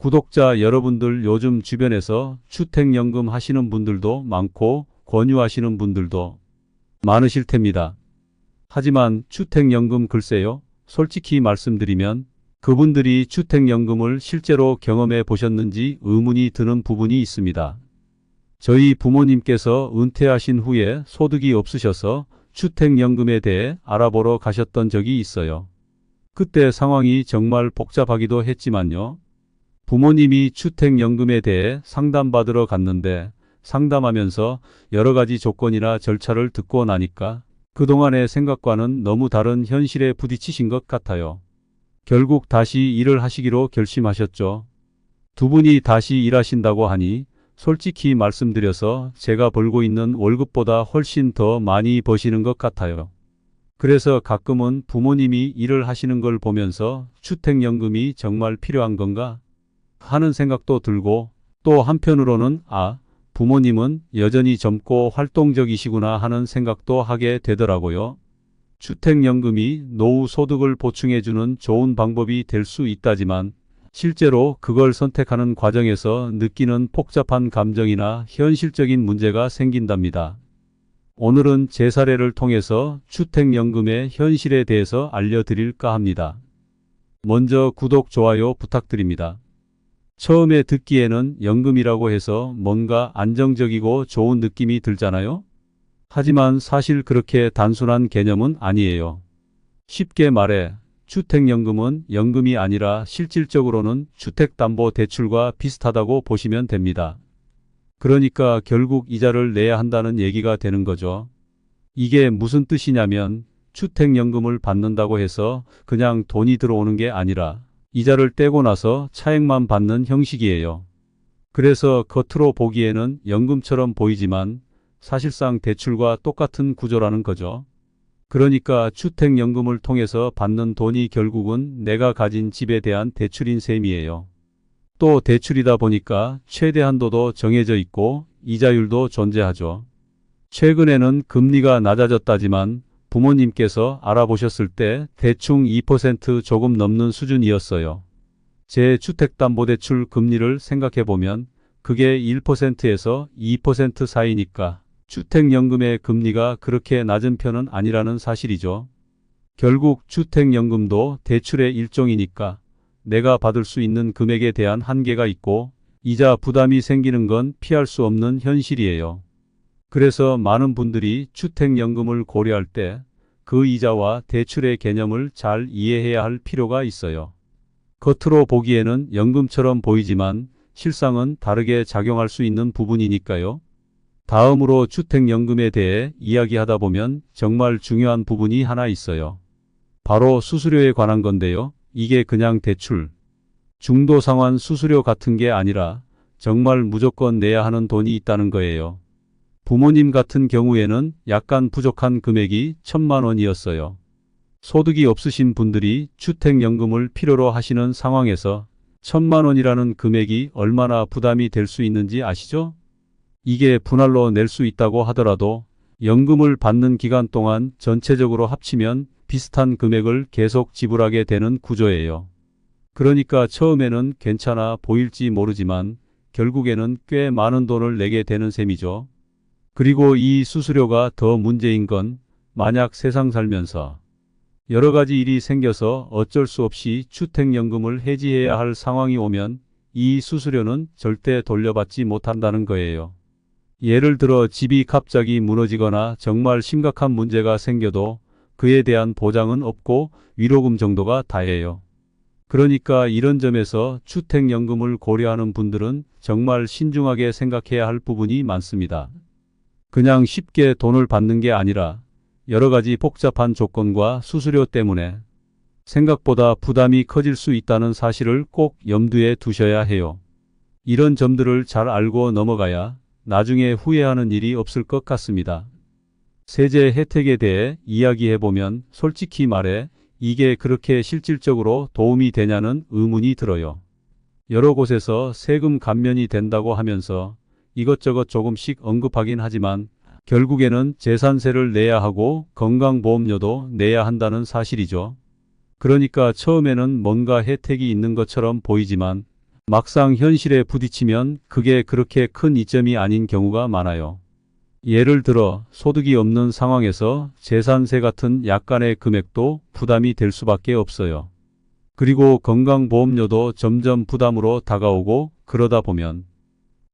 구독자 여러분들 요즘 주변에서 주택연금 하시는 분들도 많고 권유하시는 분들도 많으실 텐니다. 하지만 주택연금 글쎄요. 솔직히 말씀드리면 그분들이 주택연금을 실제로 경험해 보셨는지 의문이 드는 부분이 있습니다. 저희 부모님께서 은퇴하신 후에 소득이 없으셔서 주택연금에 대해 알아보러 가셨던 적이 있어요. 그때 상황이 정말 복잡하기도 했지만요. 부모님이 주택연금에 대해 상담받으러 갔는데 상담하면서 여러 가지 조건이나 절차를 듣고 나니까 그동안의 생각과는 너무 다른 현실에 부딪히신 것 같아요. 결국 다시 일을 하시기로 결심하셨죠. 두 분이 다시 일하신다고 하니 솔직히 말씀드려서 제가 벌고 있는 월급보다 훨씬 더 많이 버시는 것 같아요. 그래서 가끔은 부모님이 일을 하시는 걸 보면서 주택연금이 정말 필요한 건가 하는 생각도 들고 또 한편으로는 아, 부모님은 여전히 젊고 활동적이시구나 하는 생각도 하게 되더라고요. 주택연금이 노후 소득을 보충해주는 좋은 방법이 될 수 있다지만 실제로 그걸 선택하는 과정에서 느끼는 복잡한 감정이나 현실적인 문제가 생긴답니다. 오늘은 제 사례를 통해서 주택연금의 현실에 대해서 알려드릴까 합니다. 먼저 구독, 좋아요 부탁드립니다. 처음에 듣기에는 연금이라고 해서 뭔가 안정적이고 좋은 느낌이 들잖아요? 하지만 사실 그렇게 단순한 개념은 아니에요. 쉽게 말해, 주택연금은 연금이 아니라 실질적으로는 주택담보대출과 비슷하다고 보시면 됩니다. 그러니까 결국 이자를 내야 한다는 얘기가 되는 거죠. 이게 무슨 뜻이냐면 주택연금을 받는다고 해서 그냥 돈이 들어오는 게 아니라 이자를 떼고 나서 차액만 받는 형식이에요. 그래서 겉으로 보기에는 연금처럼 보이지만 사실상 대출과 똑같은 구조라는 거죠. 그러니까 주택연금을 통해서 받는 돈이 결국은 내가 가진 집에 대한 대출인 셈이에요. 또 대출이다 보니까 최대 한도도 정해져 있고 이자율도 존재하죠. 최근에는 금리가 낮아졌다지만 부모님께서 알아보셨을 때 대충 2% 조금 넘는 수준이었어요. 제 주택담보대출 금리를 생각해보면 그게 1%에서 2% 사이니까 주택연금의 금리가 그렇게 낮은 편은 아니라는 사실이죠. 결국 주택연금도 대출의 일종이니까 내가 받을 수 있는 금액에 대한 한계가 있고 이자 부담이 생기는 건 피할 수 없는 현실이에요. 그래서 많은 분들이 주택연금을 고려할 때 그 이자와 대출의 개념을 잘 이해해야 할 필요가 있어요. 겉으로 보기에는 연금처럼 보이지만 실상은 다르게 작용할 수 있는 부분이니까요. 다음으로 주택연금에 대해 이야기하다 보면 정말 중요한 부분이 하나 있어요. 바로 수수료에 관한 건데요. 이게 그냥 대출, 중도 상환 수수료 같은 게 아니라 정말 무조건 내야 하는 돈이 있다는 거예요. 부모님 같은 경우에는 약간 부족한 금액이 천만 원이었어요. 소득이 없으신 분들이 주택연금을 필요로 하시는 상황에서 천만 원이라는 금액이 얼마나 부담이 될 수 있는지 아시죠? 이게 분할로 낼 수 있다고 하더라도 연금을 받는 기간 동안 전체적으로 합치면 비슷한 금액을 계속 지불하게 되는 구조예요. 그러니까 처음에는 괜찮아 보일지 모르지만 결국에는 꽤 많은 돈을 내게 되는 셈이죠. 그리고 이 수수료가 더 문제인 건 만약 세상 살면서 여러 가지 일이 생겨서 어쩔 수 없이 주택연금을 해지해야 할 상황이 오면 이 수수료는 절대 돌려받지 못한다는 거예요. 예를 들어 집이 갑자기 무너지거나 정말 심각한 문제가 생겨도 그에 대한 보장은 없고 위로금 정도가 다예요. 그러니까 이런 점에서 주택연금을 고려하는 분들은 정말 신중하게 생각해야 할 부분이 많습니다. 그냥 쉽게 돈을 받는 게 아니라 여러 가지 복잡한 조건과 수수료 때문에 생각보다 부담이 커질 수 있다는 사실을 꼭 염두에 두셔야 해요. 이런 점들을 잘 알고 넘어가야 나중에 후회하는 일이 없을 것 같습니다. 세제 혜택에 대해 이야기해보면 솔직히 말해 이게 그렇게 실질적으로 도움이 되냐는 의문이 들어요. 여러 곳에서 세금 감면이 된다고 하면서 이것저것 조금씩 언급하긴 하지만 결국에는 재산세를 내야 하고 건강보험료도 내야 한다는 사실이죠. 그러니까 처음에는 뭔가 혜택이 있는 것처럼 보이지만 막상 현실에 부딪히면 그게 그렇게 큰 이점이 아닌 경우가 많아요. 예를 들어 소득이 없는 상황에서 재산세 같은 약간의 금액도 부담이 될 수밖에 없어요. 그리고 건강보험료도 점점 부담으로 다가오고 그러다 보면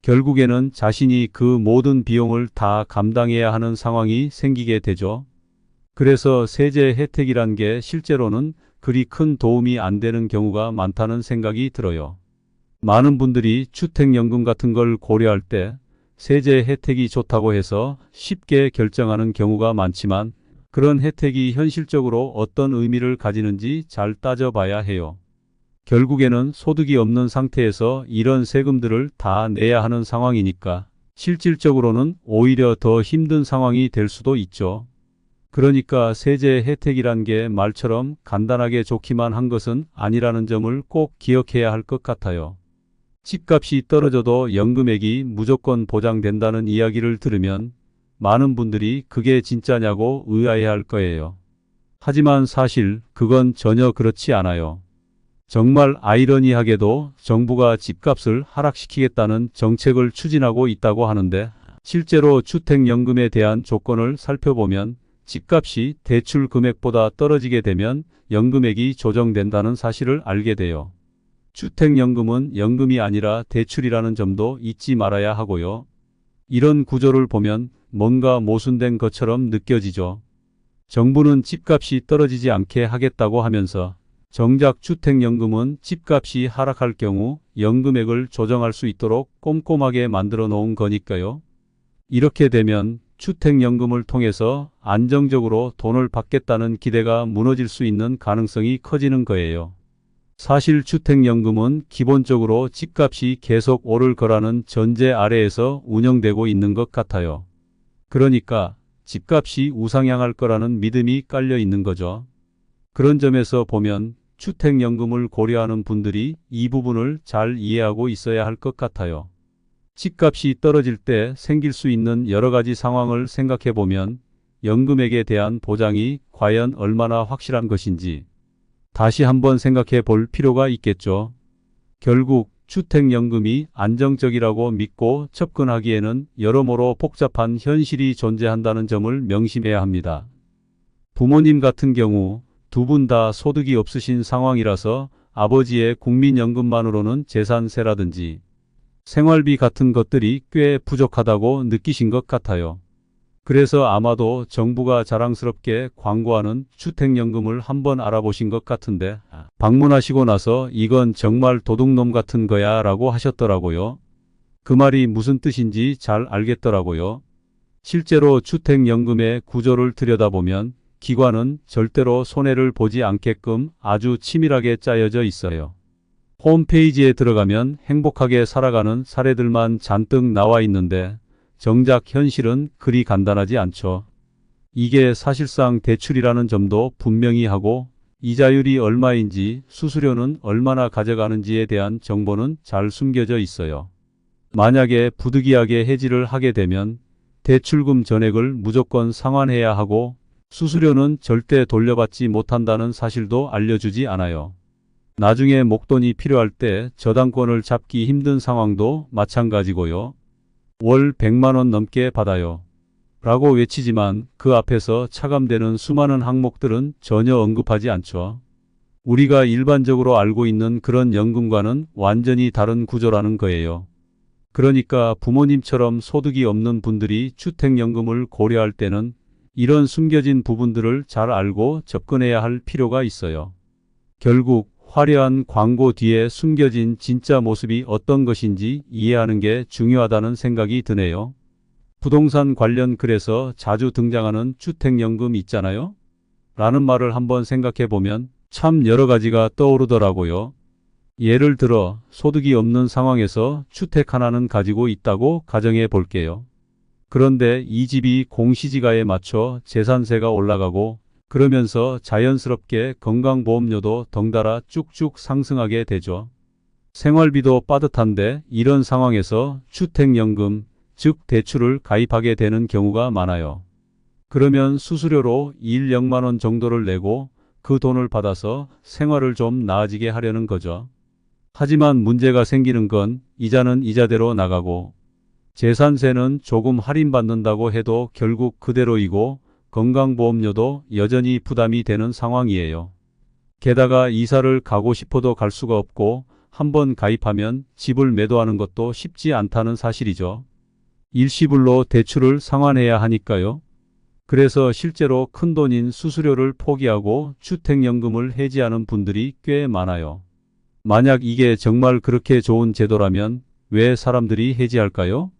결국에는 자신이 그 모든 비용을 다 감당해야 하는 상황이 생기게 되죠. 그래서 세제 혜택이란 게 실제로는 그리 큰 도움이 안 되는 경우가 많다는 생각이 들어요. 많은 분들이 주택연금 같은 걸 고려할 때 세제 혜택이 좋다고 해서 쉽게 결정하는 경우가 많지만 그런 혜택이 현실적으로 어떤 의미를 가지는지 잘 따져봐야 해요. 결국에는 소득이 없는 상태에서 이런 세금들을 다 내야 하는 상황이니까 실질적으로는 오히려 더 힘든 상황이 될 수도 있죠. 그러니까 세제 혜택이란 게 말처럼 간단하게 좋기만 한 것은 아니라는 점을 꼭 기억해야 할 것 같아요. 집값이 떨어져도 연금액이 무조건 보장된다는 이야기를 들으면 많은 분들이 그게 진짜냐고 의아해할 거예요. 하지만 사실 그건 전혀 그렇지 않아요. 정말 아이러니하게도 정부가 집값을 하락시키겠다는 정책을 추진하고 있다고 하는데 실제로 주택연금에 대한 조건을 살펴보면 집값이 대출 금액보다 떨어지게 되면 연금액이 조정된다는 사실을 알게 돼요. 주택연금은 연금이 아니라 대출이라는 점도 잊지 말아야 하고요. 이런 구조를 보면 뭔가 모순된 것처럼 느껴지죠. 정부는 집값이 떨어지지 않게 하겠다고 하면서 정작 주택연금은 집값이 하락할 경우 연금액을 조정할 수 있도록 꼼꼼하게 만들어 놓은 거니까요. 이렇게 되면 주택연금을 통해서 안정적으로 돈을 받겠다는 기대가 무너질 수 있는 가능성이 커지는 거예요. 사실 주택연금은 기본적으로 집값이 계속 오를 거라는 전제 아래에서 운영되고 있는 것 같아요. 그러니까 집값이 우상향할 거라는 믿음이 깔려 있는 거죠. 그런 점에서 보면 주택연금을 고려하는 분들이 이 부분을 잘 이해하고 있어야 할 것 같아요. 집값이 떨어질 때 생길 수 있는 여러 가지 상황을 생각해 보면 연금액에 대한 보장이 과연 얼마나 확실한 것인지 다시 한번 생각해 볼 필요가 있겠죠. 결국 주택연금이 안정적이라고 믿고 접근하기에는 여러모로 복잡한 현실이 존재한다는 점을 명심해야 합니다. 부모님 같은 경우 두 분 다 소득이 없으신 상황이라서 아버지의 국민연금만으로는 재산세라든지 생활비 같은 것들이 꽤 부족하다고 느끼신 것 같아요. 그래서 아마도 정부가 자랑스럽게 광고하는 주택연금을 한번 알아보신 것 같은데 방문하시고 나서 이건 정말 도둑놈 같은 거야 라고 하셨더라고요. 그 말이 무슨 뜻인지 잘 알겠더라고요. 실제로 주택연금의 구조를 들여다보면 기관은 절대로 손해를 보지 않게끔 아주 치밀하게 짜여져 있어요. 홈페이지에 들어가면 행복하게 살아가는 사례들만 잔뜩 나와 있는데 정작 현실은 그리 간단하지 않죠. 이게 사실상 대출이라는 점도 분명히 하고 이자율이 얼마인지 수수료는 얼마나 가져가는지에 대한 정보는 잘 숨겨져 있어요. 만약에 부득이하게 해지를 하게 되면 대출금 전액을 무조건 상환해야 하고 수수료는 절대 돌려받지 못한다는 사실도 알려주지 않아요. 나중에 목돈이 필요할 때 저당권을 잡기 힘든 상황도 마찬가지고요. 월 100만원 넘게 받아요. 라고 외치지만 그 앞에서 차감되는 수많은 항목들은 전혀 언급하지 않죠. 우리가 일반적으로 알고 있는 그런 연금과는 완전히 다른 구조라는 거예요. 그러니까 부모님처럼 소득이 없는 분들이 주택연금을 고려할 때는 이런 숨겨진 부분들을 잘 알고 접근해야 할 필요가 있어요. 결국 화려한 광고 뒤에 숨겨진 진짜 모습이 어떤 것인지 이해하는 게 중요하다는 생각이 드네요. 부동산 관련 글에서 자주 등장하는 주택연금 있잖아요? 라는 말을 한번 생각해 보면 참 여러 가지가 떠오르더라고요. 예를 들어 소득이 없는 상황에서 주택 하나는 가지고 있다고 가정해 볼게요. 그런데 이 집이 공시지가에 맞춰 재산세가 올라가고 그러면서 자연스럽게 건강보험료도 덩달아 쭉쭉 상승하게 되죠. 생활비도 빠듯한데 이런 상황에서 주택연금, 즉 대출을 가입하게 되는 경우가 많아요. 그러면 수수료로 1, 0만원 정도를 내고 그 돈을 받아서 생활을 좀 나아지게 하려는 거죠. 하지만 문제가 생기는 건 이자는 이자대로 나가고 재산세는 조금 할인받는다고 해도 결국 그대로이고 건강보험료도 여전히 부담이 되는 상황이에요. 게다가 이사를 가고 싶어도 갈 수가 없고 한번 가입하면 집을 매도하는 것도 쉽지 않다는 사실이죠. 일시불로 대출을 상환해야 하니까요. 그래서 실제로 큰돈인 수수료를 포기하고 주택연금을 해지하는 분들이 꽤 많아요. 만약 이게 정말 그렇게 좋은 제도라면 왜 사람들이 해지할까요?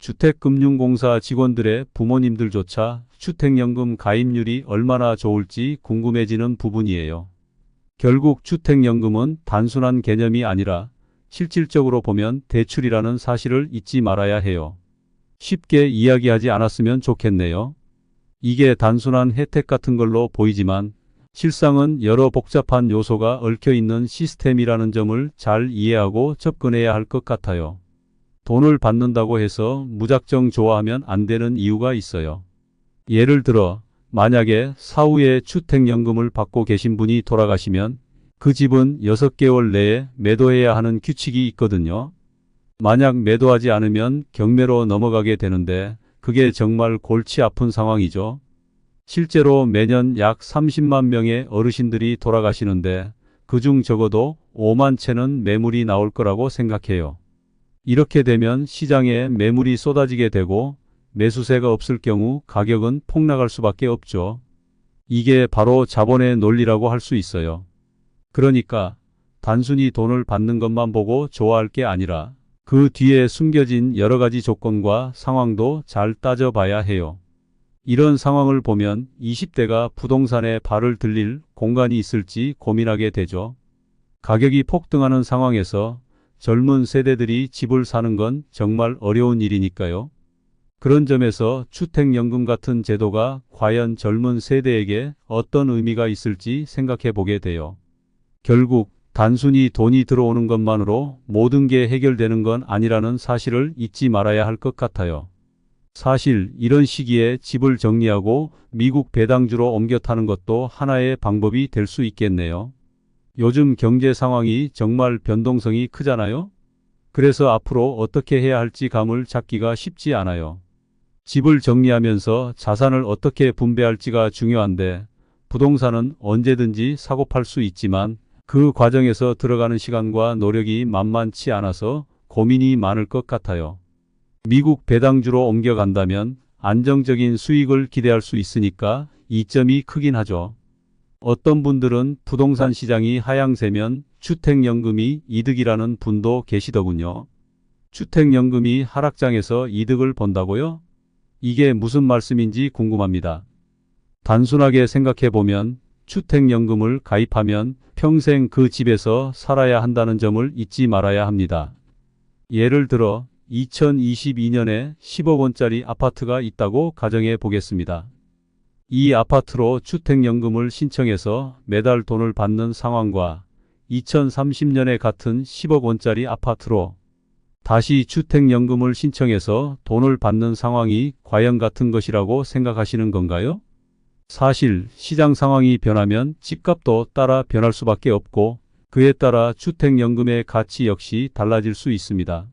주택금융공사 직원들의 부모님들조차 주택연금 가입률이 얼마나 좋을지 궁금해지는 부분이에요. 결국 주택연금은 단순한 개념이 아니라 실질적으로 보면 대출이라는 사실을 잊지 말아야 해요. 쉽게 이야기하지 않았으면 좋겠네요. 이게 단순한 혜택 같은 걸로 보이지만 실상은 여러 복잡한 요소가 얽혀 있는 시스템이라는 점을 잘 이해하고 접근해야 할 것 같아요. 돈을 받는다고 해서 무작정 좋아하면 안 되는 이유가 있어요. 예를 들어 만약에 사후에 주택연금을 받고 계신 분이 돌아가시면 그 집은 6개월 내에 매도해야 하는 규칙이 있거든요. 만약 매도하지 않으면 경매로 넘어가게 되는데 그게 정말 골치 아픈 상황이죠. 실제로 매년 약 30만 명의 어르신들이 돌아가시는데 그중 적어도 5만 채는 매물이 나올 거라고 생각해요. 이렇게 되면 시장에 매물이 쏟아지게 되고 매수세가 없을 경우 가격은 폭락할 수밖에 없죠. 이게 바로 자본의 논리라고 할 수 있어요. 그러니까 단순히 돈을 받는 것만 보고 좋아할 게 아니라 그 뒤에 숨겨진 여러 가지 조건과 상황도 잘 따져봐야 해요. 이런 상황을 보면 20대가 부동산에 발을 들릴 공간이 있을지 고민하게 되죠. 가격이 폭등하는 상황에서 젊은 세대들이 집을 사는 건 정말 어려운 일이니까요. 그런 점에서 주택연금 같은 제도가 과연 젊은 세대에게 어떤 의미가 있을지 생각해 보게 돼요. 결국 단순히 돈이 들어오는 것만으로 모든 게 해결되는 건 아니라는 사실을 잊지 말아야 할 것 같아요. 사실 이런 시기에 집을 정리하고 미국 배당주로 옮겨 타는 것도 하나의 방법이 될 수 있겠네요. 요즘 경제 상황이 정말 변동성이 크잖아요? 그래서 앞으로 어떻게 해야 할지 감을 잡기가 쉽지 않아요. 집을 정리하면서 자산을 어떻게 분배할지가 중요한데 부동산은 언제든지 사고 팔 수 있지만 그 과정에서 들어가는 시간과 노력이 만만치 않아서 고민이 많을 것 같아요. 미국 배당주로 옮겨간다면 안정적인 수익을 기대할 수 있으니까 이점이 크긴 하죠. 어떤 분들은 부동산 시장이 하향세면 주택연금이 이득이라는 분도 계시더군요. 주택연금이 하락장에서 이득을 본다고요? 이게 무슨 말씀인지 궁금합니다. 단순하게 생각해 보면 주택연금을 가입하면 평생 그 집에서 살아야 한다는 점을 잊지 말아야 합니다. 예를 들어 2022년에 10억 원짜리 아파트가 있다고 가정해 보겠습니다. 이 아파트로 주택연금을 신청해서 매달 돈을 받는 상황과 2030년에 같은 10억 원짜리 아파트로 다시 주택연금을 신청해서 돈을 받는 상황이 과연 같은 것이라고 생각하시는 건가요? 사실 시장 상황이 변하면 집값도 따라 변할 수밖에 없고 그에 따라 주택연금의 가치 역시 달라질 수 있습니다.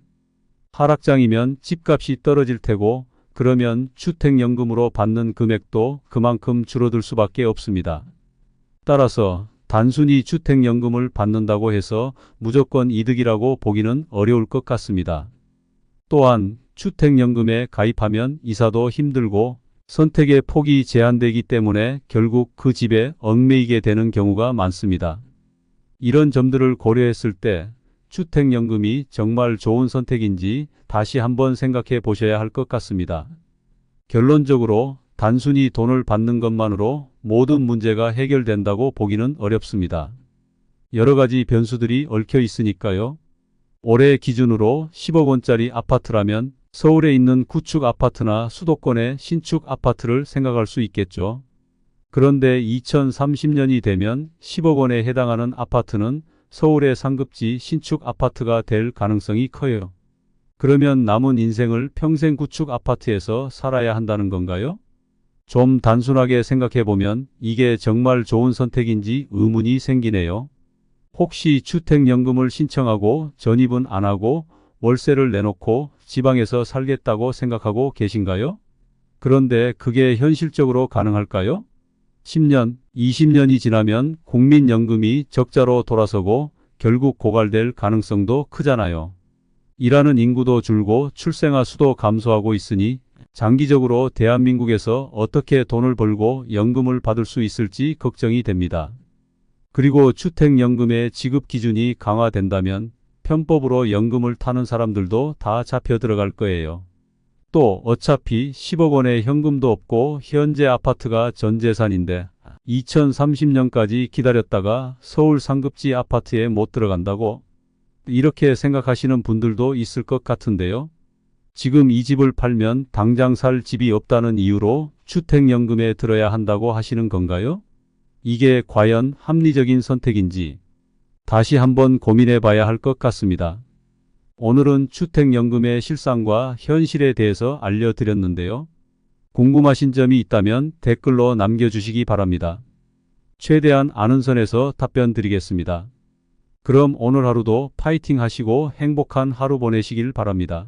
하락장이면 집값이 떨어질 테고 그러면 주택연금으로 받는 금액도 그만큼 줄어들 수밖에 없습니다. 따라서 단순히 주택연금을 받는다고 해서 무조건 이득이라고 보기는 어려울 것 같습니다. 또한 주택연금에 가입하면 이사도 힘들고 선택의 폭이 제한되기 때문에 결국 그 집에 얽매이게 되는 경우가 많습니다. 이런 점들을 고려했을 때 주택연금이 정말 좋은 선택인지 다시 한번 생각해 보셔야 할 것 같습니다. 결론적으로 단순히 돈을 받는 것만으로 모든 문제가 해결된다고 보기는 어렵습니다. 여러 가지 변수들이 얽혀 있으니까요. 올해 기준으로 10억 원짜리 아파트라면 서울에 있는 구축 아파트나 수도권의 신축 아파트를 생각할 수 있겠죠. 그런데 2030년이 되면 10억 원에 해당하는 아파트는 서울의 상급지 신축 아파트가 될 가능성이 커요. 그러면 남은 인생을 평생 구축 아파트에서 살아야 한다는 건가요? 좀 단순하게 생각해 보면 이게 정말 좋은 선택인지 의문이 생기네요. 혹시 주택연금을 신청하고 전입은 안 하고 월세를 내놓고 지방에서 살겠다고 생각하고 계신가요? 그런데 그게 현실적으로 가능할까요? 10년, 20년이 지나면 국민연금이 적자로 돌아서고 결국 고갈될 가능성도 크잖아요. 일하는 인구도 줄고 출생아 수도 감소하고 있으니 장기적으로 대한민국에서 어떻게 돈을 벌고 연금을 받을 수 있을지 걱정이 됩니다. 그리고 주택연금의 지급 기준이 강화된다면 편법으로 연금을 타는 사람들도 다 잡혀 들어갈 거예요. 또 어차피 10억 원의 현금도 없고 현재 아파트가 전 재산인데 2030년까지 기다렸다가 서울 상급지 아파트에 못 들어간다고 이렇게 생각하시는 분들도 있을 것 같은데요. 지금 이 집을 팔면 당장 살 집이 없다는 이유로 주택연금에 들어야 한다고 하시는 건가요? 이게 과연 합리적인 선택인지 다시 한번 고민해 봐야 할 것 같습니다. 오늘은 주택연금의 실상과 현실에 대해서 알려드렸는데요. 궁금하신 점이 있다면 댓글로 남겨주시기 바랍니다. 최대한 아는 선에서 답변 드리겠습니다. 그럼 오늘 하루도 파이팅 하시고 행복한 하루 보내시길 바랍니다.